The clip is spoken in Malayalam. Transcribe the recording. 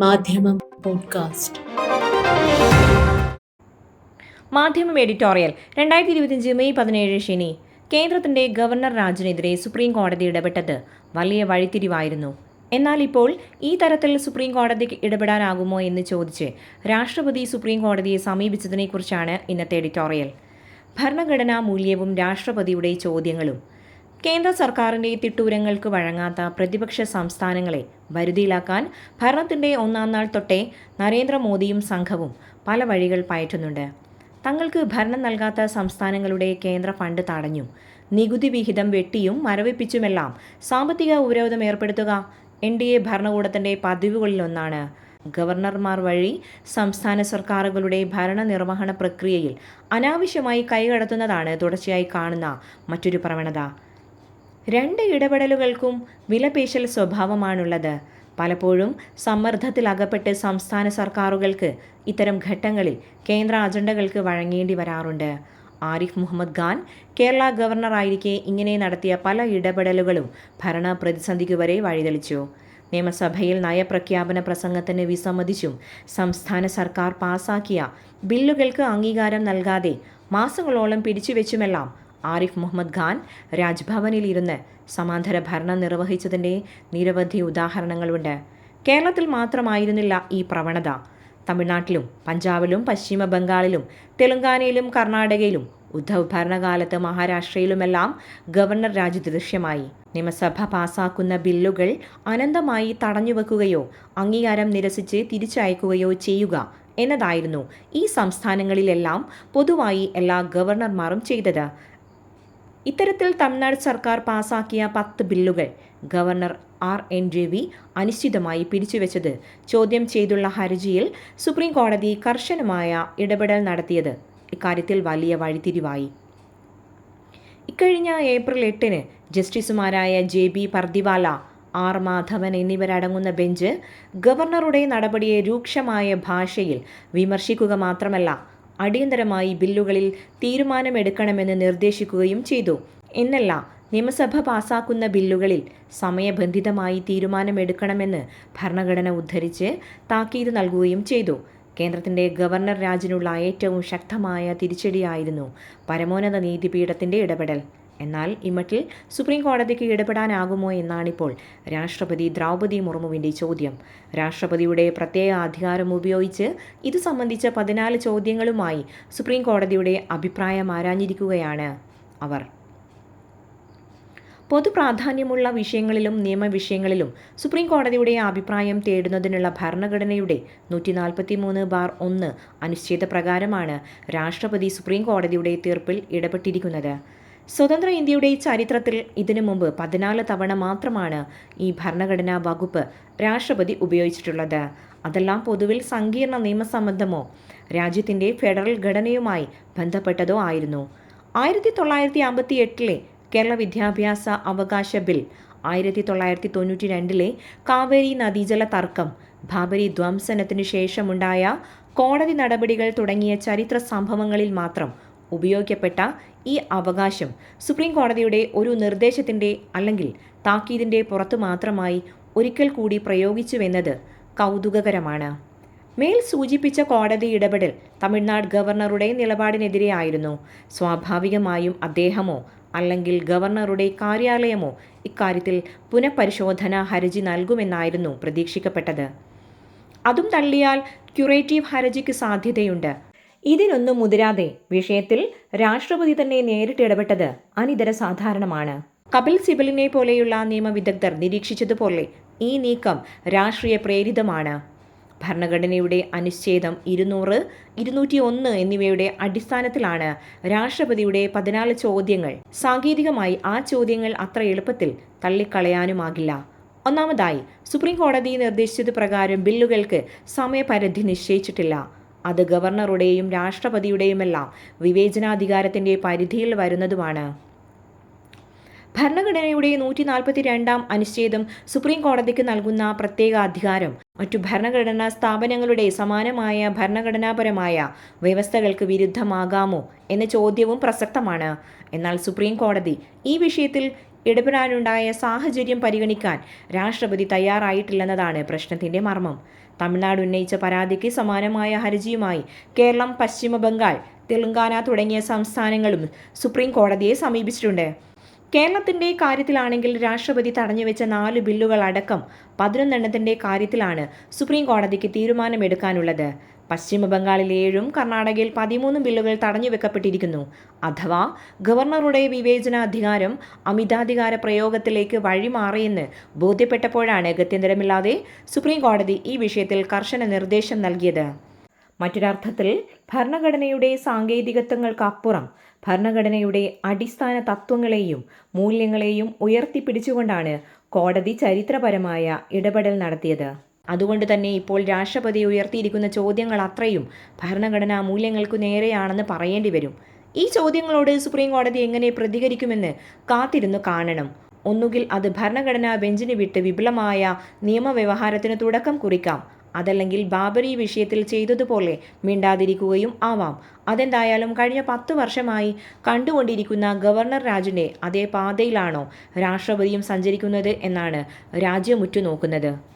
മാധ്യമം പോഡ്കാസ്റ്റ്. മാധ്യമം എഡിറ്റോറിയൽ രണ്ടായിരത്തി ഇരുപത്തിയഞ്ച് മെയ് പതിനേഴ് ശനി. കേന്ദ്രത്തിന്റെ ഗവർണർ രാജിനെതിരെ സുപ്രീം കോടതി ഇടപെട്ടത് വലിയ വഴിത്തിരിവായിരുന്നു. എന്നാൽ ഇപ്പോൾ ഈ തരത്തിൽ സുപ്രീം കോടതിക്ക് ഇടപെടാനാകുമോ എന്ന് ചോദിച്ച് രാഷ്ട്രപതി സുപ്രീം കോടതിയെ സമീപിച്ചതിനെക്കുറിച്ചാണ് ഇന്നത്തെ എഡിറ്റോറിയൽ. ഭരണഘടനാ മൂല്യവും രാഷ്ട്രപതിയുടെ ചോദ്യങ്ങളും. കേന്ദ്ര സർക്കാരിന്റെ തിട്ടൂരങ്ങൾക്ക് വഴങ്ങാത്ത പ്രതിപക്ഷ സംസ്ഥാനങ്ങളെ വരുതിയിലാക്കാൻ ഭരണത്തിന്റെ ഒന്നാം നാൾ തൊട്ടേ നരേന്ദ്രമോദിയും സംഘവും പല വഴികൾ പയറ്റുന്നുണ്ട്. തങ്ങൾക്ക് ഭരണം നൽകാത്ത സംസ്ഥാനങ്ങളുടെ കേന്ദ്ര ഫണ്ട് തടഞ്ഞു. നികുതി വിഹിതം വെട്ടിയും മരവിപ്പിച്ചുമെല്ലാം സാമ്പത്തിക ഉപരോധം ഏർപ്പെടുത്തുക എൻ ഡി എ ഭരണകൂടത്തിന്റെ പതിവുകളിലൊന്നാണ്. ഗവർണർമാർ വഴി സംസ്ഥാന സർക്കാരുകളുടെ ഭരണ നിർവഹണ പ്രക്രിയയിൽ അനാവശ്യമായി കൈകടത്തുന്നതാണ് തുടർച്ചയായി കാണുന്ന മറ്റൊരു പ്രവണത. രണ്ട് ഇടപെടലുകൾക്കും വിലപേശൽ സ്വഭാവമാണുള്ളത്. പലപ്പോഴും സമ്മർദ്ദത്തിലകപ്പെട്ട് സംസ്ഥാന സർക്കാരുകൾക്ക് ഇത്തരം ഘട്ടങ്ങളിൽ കേന്ദ്ര അജണ്ടകൾക്ക് വഴങ്ങേണ്ടി വരാറുണ്ട്. ആരിഫ് മുഹമ്മദ് ഖാൻ കേരള ഗവർണറായിരിക്കെ ഇങ്ങനെ നടത്തിയ പല ഇടപെടലുകളും ഭരണ പ്രതിസന്ധിക്ക് വരെ വഴിതെളിച്ചു. നിയമസഭയിൽ നയപ്രഖ്യാപന പ്രസംഗത്തിന് വിസമ്മതിച്ചും സംസ്ഥാന സർക്കാർ പാസാക്കിയ ബില്ലുകൾക്ക് അംഗീകാരം നൽകാതെ മാസങ്ങളോളം പിടിച്ചുവെച്ചുമെല്ലാം ആരിഫ് മുഹമ്മദ് ഖാൻ രാജ്ഭവനിൽ ഇരുന്ന് സമാന്തര ഭരണം നിർവഹിച്ചതിന്റെ നിരവധി ഉദാഹരണങ്ങളുണ്ട്. കേരളത്തിൽ മാത്രമായിരുന്നില്ല ഈ പ്രവണത. തമിഴ്നാട്ടിലും പഞ്ചാബിലും പശ്ചിമ ബംഗാളിലും തെലങ്കാനയിലും കർണാടകയിലും ഉദ്ധവ് ഭരണകാലത്ത് മഹാരാഷ്ട്രയിലുമെല്ലാം ഗവർണർ രാജ് ദൃശ്യമായി നിയമസഭ പാസാക്കുന്ന ബില്ലുകൾ അനന്തമായി തടഞ്ഞുവെക്കുകയോ അംഗീകാരം നിരസിച്ച് തിരിച്ചയക്കുകയോ ചെയ്യുക എന്നതായിരുന്നു ഈ സംസ്ഥാനങ്ങളിലെല്ലാം പൊതുവായി എല്ലാ ഗവർണർമാരും ചെയ്തത്. ഇത്തരത്തിൽ തമിഴ്നാട് സർക്കാർ പാസാക്കിയ പത്ത് ബില്ലുകൾ ഗവർണർ ആർ എൻ രവി അനിശ്ചിതമായി പിടിച്ചുവെച്ചത് ചോദ്യം ചെയ്തുള്ള ഹർജിയിൽ സുപ്രീം കോടതി കർശനമായ ഇടപെടൽ നടത്തിയത് ഇക്കാര്യത്തിൽ വലിയ വഴിത്തിരിവായി. ഇക്കഴിഞ്ഞ ഏപ്രിൽ എട്ടിന് ജസ്റ്റിസുമാരായ J B Pardiwala R Madhavan എന്നിവരടങ്ങുന്ന ബെഞ്ച് ഗവർണറുടെ നടപടിയെ രൂക്ഷമായ ഭാഷയിൽ വിമർശിക്കുക മാത്രമല്ല അടിയന്തരമായി ബില്ലുകളിൽ തീരുമാനമെടുക്കണമെന്ന് നിർദ്ദേശിക്കുകയും ചെയ്തു. എന്നല്ല നിയമസഭ പാസാക്കുന്ന ബില്ലുകളിൽ സമയബന്ധിതമായി തീരുമാനമെടുക്കണമെന്ന് ഭരണഘടന ഉദ്ധരിച്ച് താക്കീത് നൽകുകയും ചെയ്തു. കേന്ദ്രത്തിന്റെ ഗവർണർ രാജിനുള്ള ഏറ്റവും ശക്തമായ തിരിച്ചടിയായിരുന്നു പരമോന്നത നീതിപീഠത്തിന്റെ ഇടപെടൽ. എന്നാൽ ഇമട്ടിൽ സുപ്രീം കോടതിക്ക് ഇടപെടാനാകുമോ എന്നാണിപ്പോൾ രാഷ്ട്രപതി ദ്രൗപദി മുർമുവിന്റെ ചോദ്യം. രാഷ്ട്രപതിയുടെ പ്രത്യേക അധികാരം ഉപയോഗിച്ച് ഇത് സംബന്ധിച്ച പതിനാല് ചോദ്യങ്ങളുമായി സുപ്രീം കോടതിയുടെ അഭിപ്രായം ആരാഞ്ഞിരിക്കുകയാണ് അവർ. പൊതുപ്രാധാന്യമുള്ള വിഷയങ്ങളിലും നിയമവിഷയങ്ങളിലും സുപ്രീം കോടതിയുടെ അഭിപ്രായം തേടുന്നതിനുള്ള ഭരണഘടനയുടെ നൂറ്റി നാൽപ്പത്തി മൂന്ന് ബാർ ഒന്ന് അനുച്ഛേദ പ്രകാരമാണ് രാഷ്ട്രപതി സുപ്രീം കോടതിയുടെ തീർപ്പിൽ ഇടപെട്ടിരിക്കുന്നത്. സ്വതന്ത്ര ഇന്ത്യയുടെ ചരിത്രത്തിൽ ഇതിനു മുമ്പ് പതിനാല് തവണ മാത്രമാണ് ഈ ഭരണഘടനാ വകുപ്പ് രാഷ്ട്രപതി ഉപയോഗിച്ചിട്ടുള്ളത്. അതെല്ലാം പൊതുവിൽ സങ്കീർണ നിയമസംബന്ധമോ രാജ്യത്തിന്റെ ഫെഡറൽ ഘടനയുമായി ബന്ധപ്പെട്ടതോ ആയിരുന്നു. ആയിരത്തി തൊള്ളായിരത്തി അമ്പത്തി എട്ടിലെ കേരള വിദ്യാഭ്യാസ അവകാശ ബിൽ ആയിരത്തി തൊള്ളായിരത്തി തൊണ്ണൂറ്റി രണ്ടിലെ കാവേരി നദീജല തർക്കം ബാബരി ധ്വംസനത്തിനു ശേഷമുണ്ടായ കോടതി നടപടികൾ തുടങ്ങിയ ചരിത്ര സംഭവങ്ങളിൽ മാത്രം ഉപയോഗിക്കപ്പെട്ട ഈ അവകാശം സുപ്രീം കോടതിയുടെ ഒരു നിർദ്ദേശത്തിന്റെ അല്ലെങ്കിൽ താക്കീതിന്റെ പുറത്തു മാത്രമായി ഒരിക്കൽ കൂടി പ്രയോഗിച്ചുവെന്നത് കൗതുകകരമാണ്. മേൽ സൂചിപ്പിച്ച കോടതി ഇടപെടൽ തമിഴ്നാട് ഗവർണറുടെ നിലപാടിനെതിരെയായിരുന്നു സ്വാഭാവികമായും അദ്ദേഹമോ അല്ലെങ്കിൽ ഗവർണറുടെ കാര്യാലയമോ ഇക്കാര്യത്തിൽ പുനഃപരിശോധന ഹർജി നൽകുമെന്നായിരുന്നു പ്രതീക്ഷിക്കപ്പെട്ടത്. അതും തള്ളിയാൽ ക്യുറേറ്റീവ് ഹർജിക്ക് സാധ്യതയുണ്ട്. ഇതിനൊന്നും മുതിരാതെ വിഷയത്തിൽ രാഷ്ട്രപതി തന്നെ നേരിട്ട് ഇടപെട്ടത് അനിതര സാധാരണമാണ്. കപിൽ സിബലിനെ പോലെയുള്ള നിയമവിദഗ്ധർ നിരീക്ഷിച്ചതുപോലെ ഈ നീക്കം രാഷ്ട്രീയ പ്രേരിതമാണ്. ഭരണഘടനയുടെ അനുച്ഛേദം ഇരുന്നൂറ് ഇരുന്നൂറ്റി ഒന്ന് എന്നിവയുടെ അടിസ്ഥാനത്തിലാണ് രാഷ്ട്രപതിയുടെ പതിനാല് ചോദ്യങ്ങൾ. സാങ്കേതികമായി ആ ചോദ്യങ്ങൾ അത്ര എളുപ്പത്തിൽ തള്ളിക്കളയാനുമാകില്ല. ഒന്നാമതായി സുപ്രീം കോടതി നിർദ്ദേശിച്ചത് പ്രകാരം ബില്ലുകൾക്ക് സമയപരിധി നിശ്ചയിച്ചിട്ടില്ല. അത് ഗവർണറുടെയും രാഷ്ട്രപതിയുടെയുമെല്ലാം വിവേചനാധികാരത്തിന്റെ പരിധിയിൽ വരുന്നതുമാണ്. ഭരണഘടനയുടെ നൂറ്റി നാൽപ്പത്തി രണ്ടാം അനുച്ഛേദം സുപ്രീം കോടതിക്ക് നൽകുന്ന പ്രത്യേക അധികാരം മറ്റു ഭരണഘടനാ സ്ഥാപനങ്ങളുടെ സമാനമായ ഭരണഘടനാപരമായ വ്യവസ്ഥകൾക്ക് വിരുദ്ധമാകാമോ എന്ന ചോദ്യവും പ്രസക്തമാണ്. എന്നാൽ സുപ്രീം കോടതി ഈ വിഷയത്തിൽ ഇടപെടാനുണ്ടായ സാഹചര്യം പരിഗണിക്കാൻ രാഷ്ട്രപതി തയ്യാറായിട്ടില്ലെന്നതാണ് പ്രശ്നത്തിന്റെ മർമ്മം. തമിഴ്നാട് ഉന്നയിച്ച പരാതിക്ക് സമാനമായ ഹർജിയുമായി കേരളം പശ്ചിമ ബംഗാൾ തെലങ്കാന തുടങ്ങിയ സംസ്ഥാനങ്ങളും സുപ്രീം കോടതിയെ സമീപിച്ചിട്ടുണ്ട്. കേരളത്തിന്റെ കാര്യത്തിലാണെങ്കിൽ രാഷ്ട്രപതി തടഞ്ഞുവെച്ച നാല് ബില്ലുകൾ അടക്കം പതിനൊന്നെണ്ണത്തിന്റെ കാര്യത്തിലാണ് സുപ്രീം കോടതിക്ക് തീരുമാനമെടുക്കാനുള്ളത്. പശ്ചിമ ബംഗാളിൽ ഏഴും കർണാടകയിൽ പതിമൂന്നും ബില്ലുകൾ തടഞ്ഞു വെക്കപ്പെട്ടിരിക്കുന്നു അഥവാ ഗവർണറുടെ വിവേചനാധികാരം അമിതാധികാര പ്രയോഗത്തിലേക്ക് വഴിമാറിയെന്ന് ബോധ്യപ്പെട്ടപ്പോഴാണ് ഗത്യന്തരമില്ലാതെ സുപ്രീം കോടതി ഈ വിഷയത്തിൽ കർശന നിർദ്ദേശം നൽകിയത്. മറ്റൊരർത്ഥത്തിൽ ഭരണഘടനയുടെ സാങ്കേതികത്വങ്ങൾക്കപ്പുറം ഭരണഘടനയുടെ അടിസ്ഥാന തത്വങ്ങളെയും മൂല്യങ്ങളെയും ഉയർത്തിപ്പിടിച്ചുകൊണ്ടാണ് കോടതി ചരിത്രപരമായ ഇടപെടൽ നടത്തിയത്. അതുകൊണ്ട് തന്നെ ഇപ്പോൾ രാഷ്ട്രപതി ഉയർത്തിയിരിക്കുന്ന ചോദ്യങ്ങൾ അത്രയും ഭരണഘടനാ മൂല്യങ്ങൾക്കു നേരെയാണെന്ന് പറയേണ്ടി വരും. ഈ ചോദ്യങ്ങളോട് സുപ്രീം കോടതി എങ്ങനെ പ്രതികരിക്കുമെന്ന് കാത്തിരുന്നു കാണണം. ഒന്നുകിൽ അത് ഭരണഘടനാ ബെഞ്ചിന് വിട്ട് വിപുലമായ നിയമവ്യവഹാരത്തിന് തുടക്കം കുറിക്കാം. അതല്ലെങ്കിൽ ബാബരി വിഷയത്തിൽ ചെയ്തതുപോലെ മിണ്ടാതിരിക്കുകയും ആവാം. അതെന്തായാലും കഴിഞ്ഞ പത്ത് വർഷമായി കണ്ടുകൊണ്ടിരിക്കുന്ന ഗവർണർ രാജിന്റെ അതേ പാതയിലാണോ രാഷ്ട്രപതിയും സഞ്ചരിക്കുന്നത് എന്നാണ് രാജ്യം ഉറ്റുനോക്കുന്നത്.